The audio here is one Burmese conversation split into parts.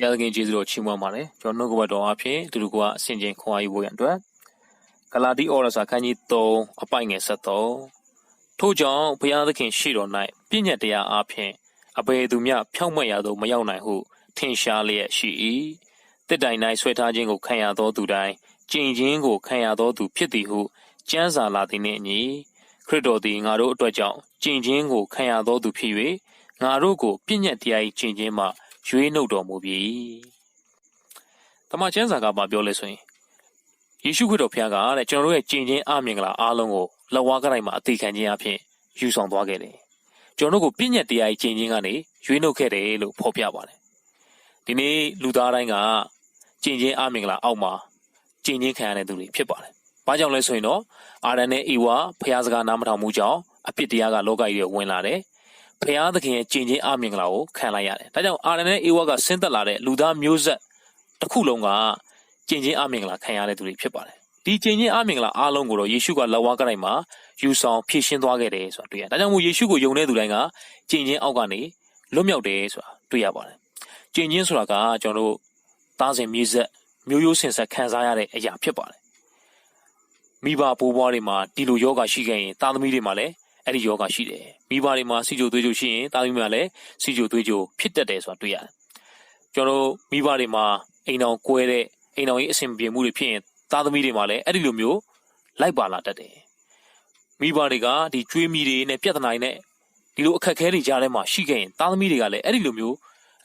ရသခင်ကျေးဇူးတော်ချီးမွမ်းပါတယ်ကျွန်တော်နှုတ်ကပတ်တော်အဖြစ်သူတို့ကအစဉ်ချင်းခွန်အားယူဖို့ရန်အတွက်ဂလာတိဩရစာခန်းကြီး3အပိုင်ငယ်73ထို့ကြောင့်ဘုရားသခင်ရှိတော်၌ပြည့်ညတ်တရားအဖြစ်အဘယ်သူမျှဖြောင့်မတ်ရသောမရောက်နိုင်ဟုထင်ရှားလျက်ရှိ၏တစ်တိုင်၌ဆွဲထားခြင်းကိုခံရသောသူတိုင်းကျင့်ခြင်းကိုခံရသောသူဖြစ်သည်ဟုကျမ်းစာလာသည်နှင့်အညီခရစ်တော်သည်ငါတို့အတွက်ကြောင့်ကျင့်ခြင်းကိုခံရသောသူဖြစ်၍ငါတို့ကိုပြည့်ညတ်တရား၏ကျင့်ခြင်းမှ ရွေးနှုတ်တော်မူပြီ။တမန်ကျမ်းစာကဘာပြောလဲဆိုရင်ယေရှုခရစ်တော်ဖခင်ကတဲ့ကျွန်တော်တို့ရဲ့ကျင့်ခြင်းအမြင်ကလာအားလုံးကိုလက်ဝါးကတိုင်းမှာအသေးခံခြင်းအဖြစ်ယူဆောင်သွားခဲ့တယ်။ကျွန်တော်တို့ကိုပြည့်ညတ်တရား၏ကျင့်ခြင်းကနေရွေးနှုတ်ခဲ့တယ်လို့ဖော်ပြပါတယ်။ဒီနေ့လူသားတိုင်းကကျင့်ခြင်းအမြင်ကလာအောက်မှာကျင့်ခြင်းခံရတဲ့သူတွေဖြစ်ပါတယ်။ဘာကြောင့်လဲဆိုရင်တော့အာရန်နဲ့အေဝါဖခင်စကားနားမထောင်မှုကြောင့်အပြစ်တရားကလောကကြီးကိုဝင်လာတယ်။ ဖခင်သခင်ရဲ့ကျင့်ခြင်းအမြင်ကလာကိုခံလိုက်ရတယ်။ဒါကြောင့်အာရန်နဲ့အေဝါကဆင်းသက်လာတဲ့လူသားမျိုးဆက်တစ်ခုလုံးကကျင့်ခြင်းအမြင်ကလာခံရတဲ့သူတွေဖြစ်ပါတယ်။ဒီကျင့်ခြင်းအမြင်ကလာအားလုံးကိုတော့ယေရှုကလက်ဝါးကတိုင်းမှာယူဆောင်ဖြည့်ရှင်းသွားခဲ့တယ်ဆိုတာတွေ့ရတယ်။ဒါကြောင့်မို့ယေရှုကိုယုံတဲ့သူတိုင်းကကျင့်ခြင်းအောက်ကနေလွတ်မြောက်တယ်ဆိုတာတွေ့ရပါတယ်။ကျင့်ခြင်းဆိုတာကကျွန်တော်တို့သားစဉ်မြေဆက်မျိုးရိုးဆင်ဆက်ခံစားရတဲ့အရာဖြစ်ပါတယ်မိဘဘိုးဘွားတွေမှာဒီလိုယောဂရှိခဲ့ရင်သားသမီးတွေမှာလည်း အဲ့ဒီယောဂရှိတယ်မိဘတွေမှာစီကြိုသွေးကြိုရှိရင်သားသမီးမှာလည်းစီကြိုသွေးကြိုဖြစ်တတ်တယ်ဆိုတာတွေ့ရတယ်ကျွန်တော်တို့မိဘတွေမှာအိမ်တော်ကွဲတဲ့အိမ်တော်ကြီးအဆင်ပြေမှုတွေဖြစ်ရင်သားသမီးတွေမှာလည်းအဲ့ဒီလိုမျိုးလိုက်ပါလာတတ်တယ်မိဘတွေကဒီကျွေးမိတွေနဲ့ပြဿနာတွေနဲ့ဒီလိုအခက်အခဲတွေကြားထဲမှာရှိခဲ့ရင်သားသမီးတွေကလည်းအဲ့ဒီလိုမျိုး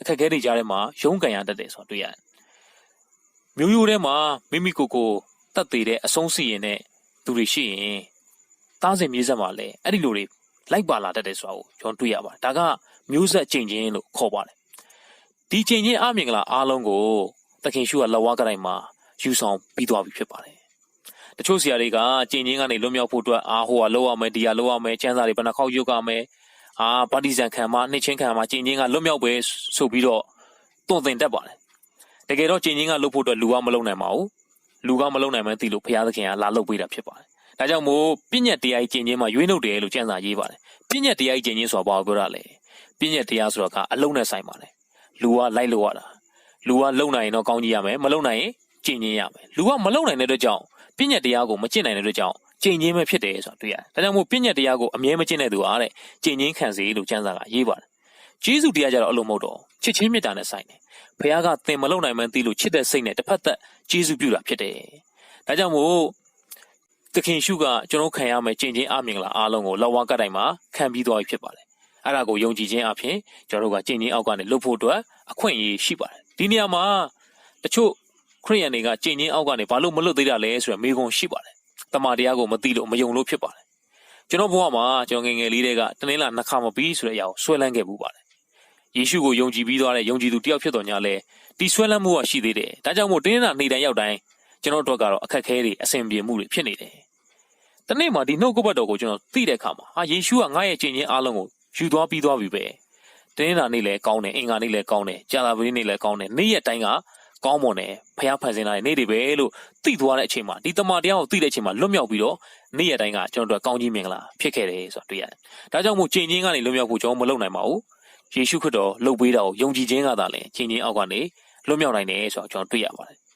အခက်အခဲတွေကြားထဲမှာရုန်းကန်ရတတ်တယ်ဆိုတာတွေ့ရတယ်မျိုးရိုးထဲမှာမိမိကိုယ်ကိုတတ်သေးတဲ့အဆုံးစီရင်တဲ့သူတွေရှိရင် သားစဉ်မြေးဆက်မှာလည်းအဲ့ဒီလိုတွေလိုက်ပါလာတတ်တယ်ဆိုတာကိုကျွန်တော်တွေ့ရပါတယ်ဒါကမျိုးဆက်ချိန်ချင်းလို့ခေါ်ပါတယ်ဒီချိန်ချင်းအမြင်ကလာအားလုံးကိုတခင်ရှုကလက်ဝါးကတိုင်းမှာယူဆောင်ပြီးသွားပြီဖြစ်ပါတယ်တချို့ဆရာတွေကချိန်ချင်းကနေလွတ်မြောက်ဖို့အတွက်အာဟိုကလောက်ရမယ်ဒီကလောက်ရမယ်ကျန်းစာတွေဘယ်နှခေါက်ရုပ်ကမယ်အာပါတီဇန်ခံမှာနှိမ့်ချင်းခံမှာချိန်ချင်းကလွတ်မြောက်ပဲဆိုပြီးတော့တွန့်တင်တတ်ပါတယ်တကယ်တော့ချိန်ချင်းကလွတ်ဖို့အတွက်လူကမလုံနိုင်ပါဘူးလူကမလုံနိုင်မှန်းသိလို့ဘုရားသခင်ကလာလုပ်ပေးတာဖြစ်ပါတယ်။ ဒါကြောင့်မို့ပြည့်ညက်တရားကြီးကျင့်ခြင်းမှာရွေးနှုတ်တယ်လို့ကျမ်းစာရေးပါတယ်။ပြည့်ညက်တရားကြီးကျင့်ခြင်းဆိုတာဘာကိုပြောတာလဲ။ပြည့်ညက်တရားဆိုတာကအလုံးနဲ့ဆိုင်ပါတယ်။လူကလိုက်လို့ရတာ။လူကလုံနိုင်ရင်တော့ကောင်းကြီးရမယ်။မလုံနိုင်ရင်ကျင့်ခြင်းရမယ်။လူကမလုံနိုင်တဲ့အတွက်ကြောင့်ပြည့်ညက်တရားကိုမကျင့်နိုင်တဲ့အတွက်ကြောင့်ကျင့်ခြင်းပဲဖြစ်တယ်ဆိုတာတွေ့ရတယ်။ဒါကြောင့်မို့ပြည့်ညက်တရားကိုအမြဲမကျင့်တဲ့သူအားတဲ့ကျင့်ခြင်းခံစေလို့ကျမ်းစာကရေးပါတယ်။ဂျေဇုတရားကြတော့အလုံးမဟုတ်တော့ချစ်ချင်းမေတ္တာနဲ့ဆိုင်တယ်။ဘုရားကသင်မလုံနိုင်မှန်းသိလို့ချစ်တဲ့စိတ်နဲ့တစ်ဖက်သက်ဂျေဇုပြုတာဖြစ်တယ်။ဒါကြောင့်မို့ သခင်ရှုကကျွန်တော်ခံရမယ့်ကျင့်ချင်းအမြင်လာအားလုံးကိုလောက်ဝါကတိုင်မှာခံပြီးသွားပြီဖြစ်ပါတယ်။အဲ့ဒါကိုယုံကြည်ခြင်းအပြင်ကျွန်တော်တို့ကကျင့်ချင်းအောက်ကနေလွတ်ဖို့အတွက်အခွင့်အရေးရှိပါတယ်။ဒီနေရာမှာတချို့ခရိယန်တွေကကျင့်ချင်းအောက်ကနေဘာလို့မလွတ်သေးတာလဲဆိုရယ်မေးခွန်းရှိပါတယ်။တမန်တရားကိုမသိလို့မယုံလို့ဖြစ်ပါတယ်။ကျွန်တော်ဘဝမှာကျွန်တော်ငယ်ငယ်လေးတွေကတနင်္လာနှစ်ခါမပြီးဆိုတဲ့အရာကိုဆွဲလန်းခဲ့မှုပါတယ်။ယေရှုကိုယုံကြည်ပြီးသွားတဲ့ယုံကြည်သူတယောက်ဖြစ်တော်ညာလဲဒီဆွဲလန်းမှုကရှိသေးတယ်။ဒါကြောင့်မို့တင်းနေတာနေတိုင်းရောက်တိုင်း ကျွန်တော်တို့ကတော့အခက်ခဲတွေအဆင်ပြေမှုတွေဖြစ်နေတယ်။တနေ့မှဒီနှုတ်ကပတ်တော်ကိုကျွန်တော်သိတဲ့အခါမှာဟာယေရှုကငါ့ရဲ့ကျင့်ခြင်းအားလုံးကိုယူသွားပြီးသွားပြီပဲ။တင်းနေတာနေ့လည်းကောင်းတယ်အင်္ဂါနေ့လည်းကောင်းတယ်ကြာလာပင်းနေ့လည်းကောင်းတယ်နေ့ရက်တိုင်းကကောင်းမွန်တယ်ဖះဖန်ဆင်းလာတဲ့နေ့တွေပဲလို့သိသွားတဲ့အချိန်မှာဒီတမန်တရားကိုသိတဲ့အချိန်မှာလွတ်မြောက်ပြီးတော့နေ့ရက်တိုင်းကကျွန်တော်တို့ကောင်းကြီးမင်္ဂလာဖြစ်ခဲ့တယ်ဆိုတာတွေ့ရတယ်။ဒါကြောင့်မို့ကျင့်ခြင်းကနေလွတ်မြောက်ဖို့ကျွန်တော်မလုပ်နိုင်ပါဘူး။ယေရှုခရစ်တော်လှုပ်ပေးတာကိုယုံကြည်ခြင်းကသာလေကျင့်ခြင်းအောက်ကနေလွတ်မြောက်နိုင်တယ်ဆိုတာကျွန်တော်တွေ့ရပါတယ်။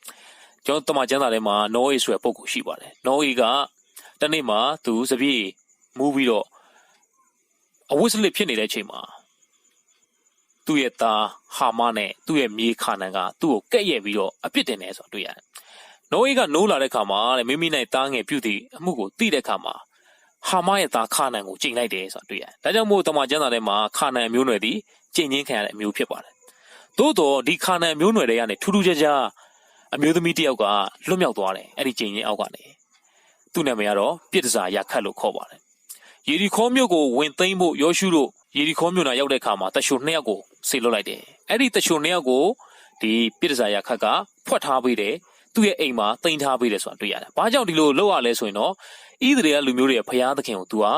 ကျွန်တော်တမန်ကျမ်းစာထဲမှာနောအေဆိုတဲ့ပုံကိုရှိပါတယ်။နောအေကတနေ့မှာသူစပြည့်မူးပြီးတော့အဝတ်စလစ်ဖြစ်နေတဲ့အချိန်မှာသူ့ရဲ့သားဟာမနဲ့သူ့ရဲ့မြေခါနန်ကသူ့ကိုကဲ့ရဲ့ပြီးတော့အပြစ်တင်တယ်ဆိုတော့တွေ့ရတယ်။နိုးအေးကနိုးလာတဲ့ခါမှာတဲ့မိမိနဲ့သားငယ်ပြုတ်သည့်အမှုကိုသိတဲ့ခါမှာဟာမရဲ့သားခါနန်ကိုချိန်လိုက်တယ်ဆိုတော့တွေ့ရတယ်။ဒါကြောင့်မို့တမန်ကျမ်းစာထဲမှာခါနန်မျိုးနွယ်သည်ချိန်ချင်းခံရတဲ့အမျိုးဖြစ်ပါတယ်။သို့တော့ဒီခါနန်မျိုးနွယ်တွေကနေထူးထူးခြားခြား အမျိုးသမီးတစ်ယောက်ကလွတ်မြောက်သွားတယ်အဲ့ဒီချိန်ချင်းအောက်ကနေသူ့နာမည်ကတော့ပြစ်ဒစာရခတ်လို့ခေါ်ပါတယ်။ယေရီခေါမြို့ကိုဝင်သိမ်းဖို့ယောရှုတို့ယေရီခေါမြို့နာရောက်တဲ့ခါမှာတရှုနှစ်ယောက်ကိုဆေလွတ်လိုက်တယ်။အဲ့ဒီတရှုနှစ်ယောက်ကိုဒီပြစ်ဒစာရခတ်ကဖွက်ထားပေးတယ်။သူ့ရဲ့အိမ်မှာတင်ထားပေးတယ်ဆိုတာတွေ့ရတယ်။ဘာကြောင့်ဒီလိုလုပ်ရလဲဆိုရင်တော့ဣသရေလလူမျိုးတွေရဲ့ဖျားသခင်ကို तू ဟာ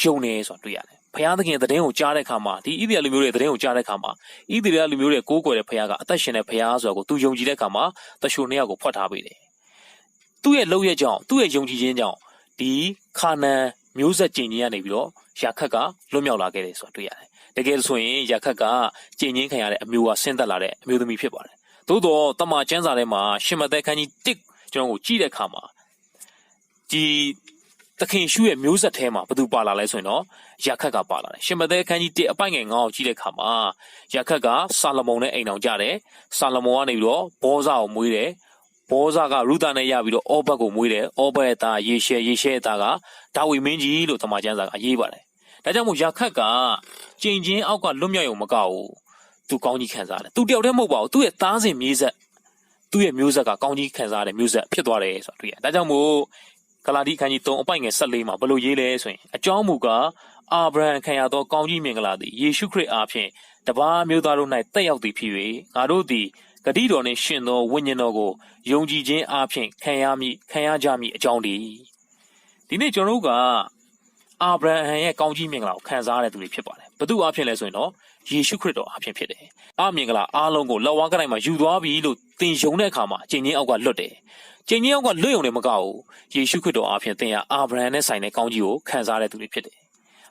ယုံနေဆိုတာတွေ့ရတယ်။ ဖျားသခင်တဲ့တဲ့ကိုကြားတဲ့ခါမှာဒီဣသရေလလူမျိုးတွေတဲ့တဲ့ကိုကြားတဲ့ခါမှာဣသရေလလူမျိုးတွေကိုးကွယ်တဲ့ဖျားကအသက်ရှင်တဲ့ဖျားဆိုတာကို तू ယုံကြည်တဲ့ခါမှာတရှုနှစ်ယောက်ကိုဖွက်ထားပေးတယ်။သူ့ရဲ့လုပ်ရကြောင့်သူ့ရဲ့ယုံကြည်ခြင်းကြောင့်ဒီခါနန်မျိုးဆက်ကျင်ကြီးကနေပြီးတော့ရာခတ်ကလွတ်မြောက်လာခဲ့တယ်ဆိုတာတွေ့ရတယ်။တကယ်ဆိုရင်ရခတ်ကကြင်ချင်းခံရတဲ့အမျိုးကဆင်းသက်လာတဲ့အမျိုးသမီးဖြစ်ပါတယ်သို့တော့တမန်ကျမ်းစာထဲမှာရှင်မသက်ခန်းကြီး1ကျွန်တော်ကိုကြည့်တဲ့အခါမှာဒီ သခင်ရှုရဲ့မျိုးဆက်ထဲမှာဘယ်သူပါလာလဲဆိုရင်တော့ရခတ်ကပါလာတယ်ရှင်မသက်ခန်းကြီး1အပိုင်ငယ်9ကိုကြည့်တဲ့အခါမှာရခတ်ကဆာလမုန်နဲ့အိမ်အောင်ကြတယ်ဆာလမုန်ကနေပြီးတော့ဘောဇာကိုမွေးတယ်ဘောဇာကရုဒနဲ့ရပြီးတော့အောဘတ်ကိုမွေးတယ်။အောဘတ်ရဲ့သားယေရှဲယေရှဲရဲ့သားကဒါဝိမင်းကြီးလို့တမန်ကျမ်းစာကရေးပါတယ်။ဒါကြောင့်မို့ယာခတ်ကကျင်ချင်းအောက်ကလွတ်မြောက်ရုံမကဘူး။သူကောင်းကြီးခံစားတယ်။သူတယောက်တည်းမဟုတ်ပါဘူး။သူ့ရဲ့သားစဉ်မြေးဆက်သူ့ရဲ့မျိုးဆက်ကကောင်းကြီးခံစားတဲ့မျိုးဆက်ဖြစ်သွားတယ်ဆိုတာတွေ့ရတယ်။ဒါကြောင့်မို့ ဂလာတိခန်းကြီး3အပိုင်ငယ်14မှာဘယ်လိုရေးလဲဆိုရင်အကြောင်းမူကားအာဗြဟံခံရသောကောင်းကြီးမင်္ဂလာသည်ယေရှုခရစ်အားဖြင့်တပါးမျိုးသားတို့၌တက်ရောက်သည်ဖြစ်၍ငါတို့သည်ဂတိတော်နှင့်ရှင်သောဝိညာဉ်တော်ကိုယုံကြည်ခြင်းအားဖြင့်ခံရမည်ခံရကြမည်အကြောင်းတည်းဒီနေ့ကျွန်တော်တို့ကအာဗြဟံရဲ့ကောင်းကြီးမင်္ဂလာကိုခံစားရတဲ့သူတွေဖြစ်ပါတယ်ဘသူအားဖြင့်လဲဆိုရင်တော့ယေရှုခရစ်တော်အားဖြင့်ဖြစ်တယ်အာမင်္ဂလာအားလုံးကိုလက်ဝါးကတိုင်းမှာယူသွားပြီလို့ သင်ယုံတဲ့အခါမှာကျင့်ချင်းအောက်ကလွတ်တယ်ကျင့်ချင်းအောက်ကလွတ်ယုံတယ်မကဘူးယေရှုခရစ်တော်အားဖြင့်သင်ဟာအာဗြဟံနဲ့ဆိုင်တဲ့ကောင်းကြီးကိုခံစားရတဲ့သူတွေဖြစ်တယ်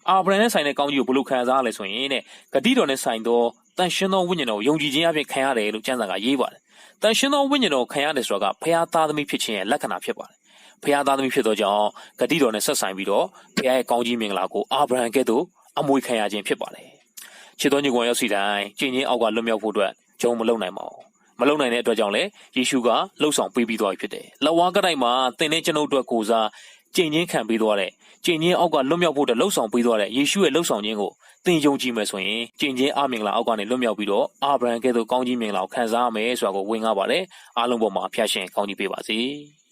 အာဗြဟံနဲ့ဆိုင်တဲ့ကောင်းကြီးကိုဘယ်လိုခံစားရလဲဆိုရင်တဲ့ဂတိတော်နဲ့ဆိုင်သောတန်ရှင်သောဝိညာဉ်တော်ကိုယုံကြည်ခြင်းအပြင်ခံရတယ်လို့ကျမ်းစာကရေးပါတယ်။တန်ရှင်သောဝိညာဉ်တော်ကိုခံရတယ်ဆိုတာကဖခင်သားသမီးဖြစ်ခြင်းရဲ့လက္ခဏာဖြစ်ပါတယ်။ဖခင်သားသမီးဖြစ်သောကြောင့်ဂတိတော်နဲ့ဆက်ဆိုင်ပြီးတော့ဖခင်ရဲ့ကောင်းကြီးမင်္ဂလာကိုအာဗြဟံကဲ့သို့အမွေခံရခြင်းဖြစ်ပါတယ်။ခြေတော်ညီကောင်ရောက်စီတိုင်းကျင့်ချင်းအောက်ကလွတ်မြောက်ဖို့အတွက်ဂျုံမလုံနိုင်ပါဘူး။ မလုံနိုင်တဲ့အတွက်ကြောင့်လည်းယေရှုကလှုပ်ဆောင်ပေးပြီးသွားပြီဖြစ်တယ်။လက်ဝါးကတိုင်းမှာသင်တဲ့ကျွန်ုပ်တို့ကိုစားကျင့်ချင်းခံပေးသွားတဲ့ကျင့်ချင်းအောက်ကလွတ်မြောက်ဖို့အတွက်လှုပ်ဆောင်ပေးသွားတဲ့ယေရှုရဲ့လှုပ်ဆောင်ခြင်းကိုသင်ယုံကြည်မယ်ဆိုရင်ကျင့်ချင်းအမင်္ဂလာအောက်ကနေလွတ်မြောက်ပြီးတော့အာဗြဟံကဲ့သို့ကောင်းကြီးမင်္ဂလာကိုခံစားရမယ်ဆိုတာကိုဝင်ကားပါတယ်အားလုံးပေါ်မှာဖျားရှင်ကောင်းကြီးပေးပါစေ။